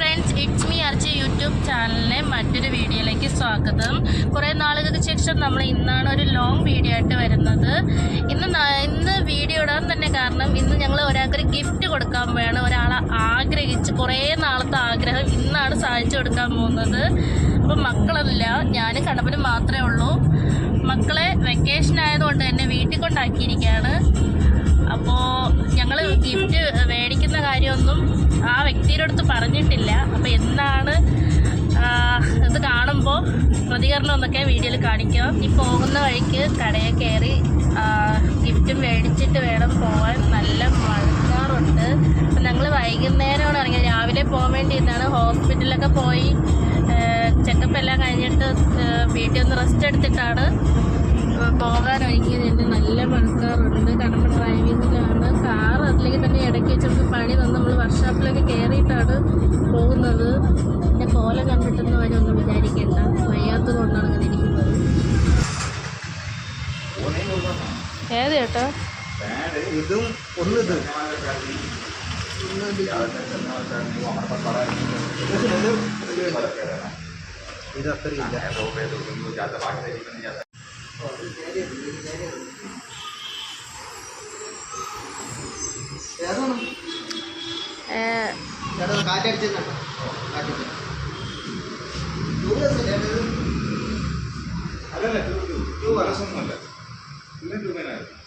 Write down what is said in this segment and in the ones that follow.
Friends it's me Archi YouTube ചാനലിലെ മറ്റൊരു വീഡിയോയിലേക്ക് സ്വാഗതം. കുറേ നാളുകൾക്ക് ശേഷം നമ്മൾ ഇന്നാണ് ഒരു ലോങ് വീഡിയോ ആയിട്ട് വരുന്നത്. ഇന്ന് ഇന്ന് വീഡിയോ ഇടാൻ തന്നെ കാരണം ഇന്ന് ഞങ്ങൾ ഒരാൾക്കൊരു ഗിഫ്റ്റ് കൊടുക്കാൻ വേണം. ഒരാളെ ആഗ്രഹിച്ച് കുറേ നാളത്തെ ആഗ്രഹം ഇന്നാണ് സാധിച്ചു കൊടുക്കാൻ പോകുന്നത്. അപ്പം മക്കളല്ല ഞാനും കടപ്പനും മാത്രമേ ഉള്ളൂ. മക്കളെ വെക്കേഷൻ ആയതുകൊണ്ട് തന്നെ വീട്ടിൽ കൊണ്ടാക്കിയിരിക്കുകയാണ്. അപ്പോൾ ഞങ്ങൾ ഗിഫ്റ്റ് മേടിക്കുന്ന കാര്യമൊന്നും ആ വ്യക്തിയുടെ അടുത്ത് പറഞ്ഞിട്ടില്ല. അപ്പോൾ എന്താണ് ഇത് കാണുമ്പോൾ പ്രതികരണം എന്നൊക്കെ വീഡിയോയിൽ കാണിക്കാം. ഈ പോകുന്ന വഴിക്ക് കടയിൽ കയറി ഗിഫ്റ്റ് മേടിച്ചിട്ട് വേണം പോകാൻ നല്ല മഴക്കാറുണ്ട്. അപ്പം ഞങ്ങൾ വൈകുന്നേരമാണ് ഇറങ്ങിയത്. രാവിലെ പോകാൻ വേണ്ടി ഇന്നാണ് ഹോസ്പിറ്റലിലൊക്കെ പോയി ചെക്കപ്പ് എല്ലാം കഴിഞ്ഞിട്ട് വീട്ടിൽ ഒന്ന് റെസ്റ്റ് എടുത്തിട്ടാണ് പോകാൻ എന്റെ നല്ല ഉണ്ട് കാരണം ഡ്രൈവിങ്ങിലാണ്. കാർ അതിലേക്ക് തന്നെ ഇടയ്ക്ക് വെച്ചിട്ട് പണി തന്ന് നമ്മൾ വർക്ക്ഷോപ്പിലൊക്കെ കയറിയിട്ടാണ് പോകുന്നത്. പിന്നെ കോലം കണ്ടിട്ടൊന്നും അവരൊന്നും വിചാരിക്കേണ്ട. വയ്യാത്തത് കൊണ്ടാണ് അങ്ങനെ ഇരിക്കുന്നത്. ഏത് ചേട്ടാ? ഇതും ഒന്ന് ഇത്. ഇത് അത്രയില്ല അല്ലല്ല ടൂ വരസൊന്നുമല്ല പിന്നെ രൂപനായിരുന്നു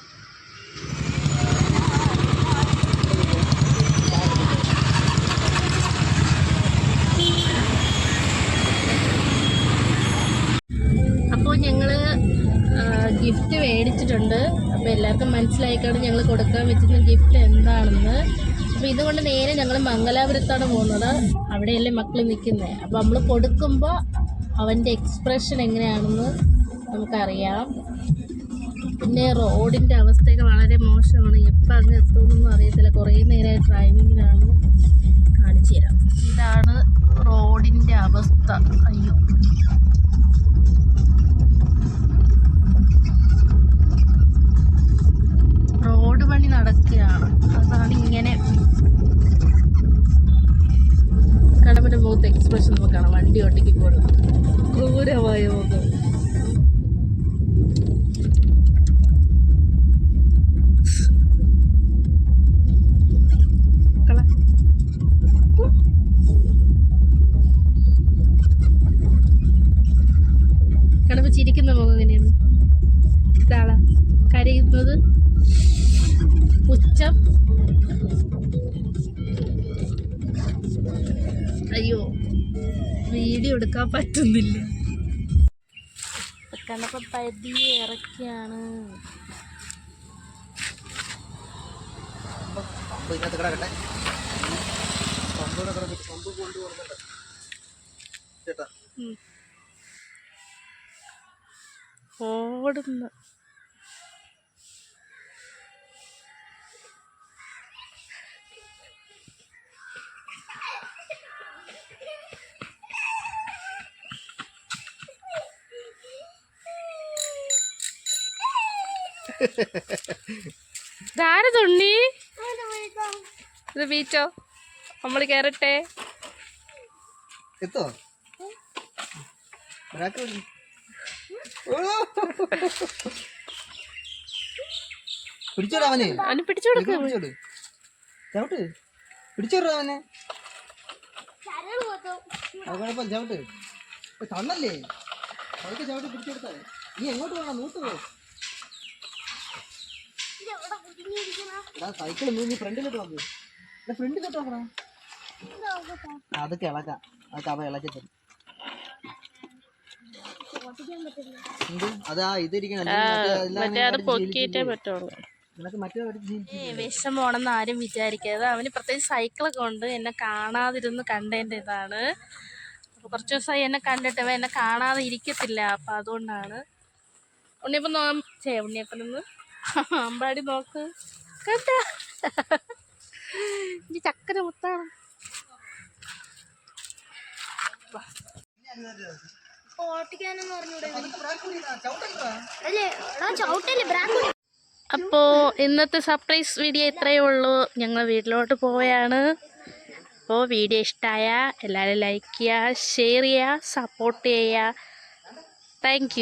അപ്പം അപ്പോൾ എല്ലാവർക്കും മനസ്സിലായിക്കാണ് ഞങ്ങൾ കൊടുക്കാൻ വെച്ചിരുന്ന ഗിഫ്റ്റ് എന്താണെന്ന്. അപ്പോൾ ഇതുകൊണ്ട് നേരെ ഞങ്ങൾ മംഗലാപുരത്താണ് പോകുന്നത്. അവിടെയല്ലേ മക്കൾ നിൽക്കുന്നത് അപ്പോൾ നമ്മൾ കൊടുക്കുമ്പോൾ അവന്റെ എക്സ്പ്രഷൻ എങ്ങനെയാണെന്ന് നമുക്കറിയാം. പിന്നെ റോഡിന്റെ അവസ്ഥയൊക്കെ വളരെ മോശമാണ്. എപ്പോൾ അങ്ങ് എത്തുമെന്നൊന്നും അറിയത്തില്ല. കുറേ നേരമായി ഡ്രൈവിങ്ങിലാണ് കാണിച്ചു തരാം. ഇതാണ് റോഡിന്റെ അവസ്ഥ. അയ്യോ. മുഖത്ത് എക്സ്പ്രഷൻ നമുക്ക് കാണാം വണ്ടി ഒട്ടിക്കുമ്പോൾ ക്രൂരമായ മുഖം. ചിരിക്കുന്ന മുഖം എങ്ങനെയാണ്? ഇതാളാ. കരയുന്നത് പുച്ഛം അയ്യോ വീഡിയോ എടുക്കാൻ പറ്റുന്നില്ല. കണ്ടപ്പോ പതിയെ ഇറക്കിയാണ്. പമ്പ് ധാര തുണ്ണി? ഇത് ബീച്ചോ നമ്മൾ കയറട്ടെ എത്തോ! പിടിച്ചോടാ അവനെ. അവന് പിടിച്ചു ഇതൊക്കെ കൊടുക്കും പിടിച്ചോട്. ചവിട്ട്. പിടിച്ചോടാ അവനെ. കുഴപ്പമില്ല ചവിട്ട്. തന്നല്ലേ അതൊക്കെ ചവിട്ട് പിടിച്ചെടുത്താ നീ എങ്ങോട്ട് വേണം നൂട്ട് പോ. സൈക്കിൾ നീ ഫ്രണ്ടിലോട്ട് എടാ ഫ്രണ്ടിലോട്ട് നോക്കണ അത് ഇളക്കാം. അതൊക്കെ അവ ഇളക്കി തരും. അതാ വിഷമമാണെന്ന് ആരും വിചാരിക്കരുത്. അവന് പ്രത്യേകിച്ച് സൈക്കിളൊക്കെ ഉണ്ട്. എന്നെ കാണാതിരുന്ന് കണ്ടതിന്റെ ഇതാണ്. കുറച്ചു ദിവസമായി എന്നെ കണ്ടിട്ട് എന്നെ കാണാതെ ഇരിക്കത്തില്ല. അപ്പം അതുകൊണ്ടാണ്. ഉണ്ണിയപ്പം ഉണ്ണിയപ്പനൊന്ന് അമ്പാടി നോക്ക്. കേട്ടാ ഈ ചക്കര മുത്താണ്. അപ്പോ ഇന്നത്തെ സർപ്രൈസ് വീഡിയോ ഇത്രയേ ഉള്ളൂ. ഞങ്ങൾ വീട്ടിലോട്ട് പോവുകയാണ് അപ്പോൾ വീഡിയോ ഇഷ്ടമായ എല്ലാവരും ലൈക്ക് ചെയ്യുക ഷെയർ ചെയ്യുക സപ്പോർട്ട് ചെയ്യുക. താങ്ക്